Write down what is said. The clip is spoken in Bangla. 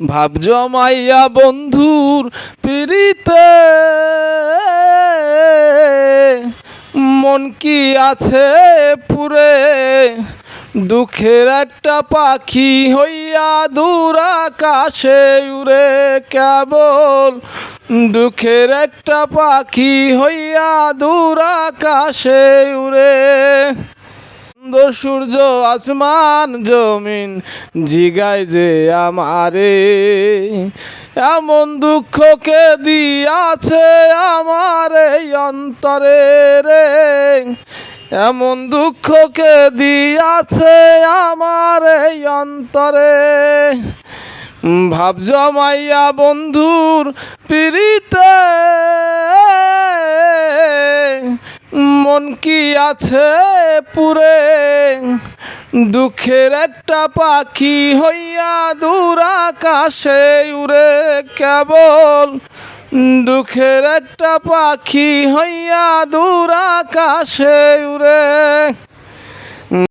ভাব জমাইয়া বন্ধুর পিড়িতে। মন কি আছে পুরে দুঃখের একটা পাখি হইয়া দূর আকাশে উড়ে কেবল। দুঃখের একটা পাখি হইয়া দূর আকাশে উড়ে। সূর্য, আসমান, জমিন, জিগায় যে আমারে। এমন দুঃখকে দিয়াছে আমার এই অন্তরে রে? এমন দুঃখকে দিয়াছে আমার এই অন্তরে? ভাব জমাইয়া বন্ধুর পিড়িতে মন কি আছে পুরে? দুঃখের একটা পাখি হইয়া দূর আকাশে উড়ে কেবল। দুঃখের একটা পাখি হইয়া দূর আকাশে উড়ে।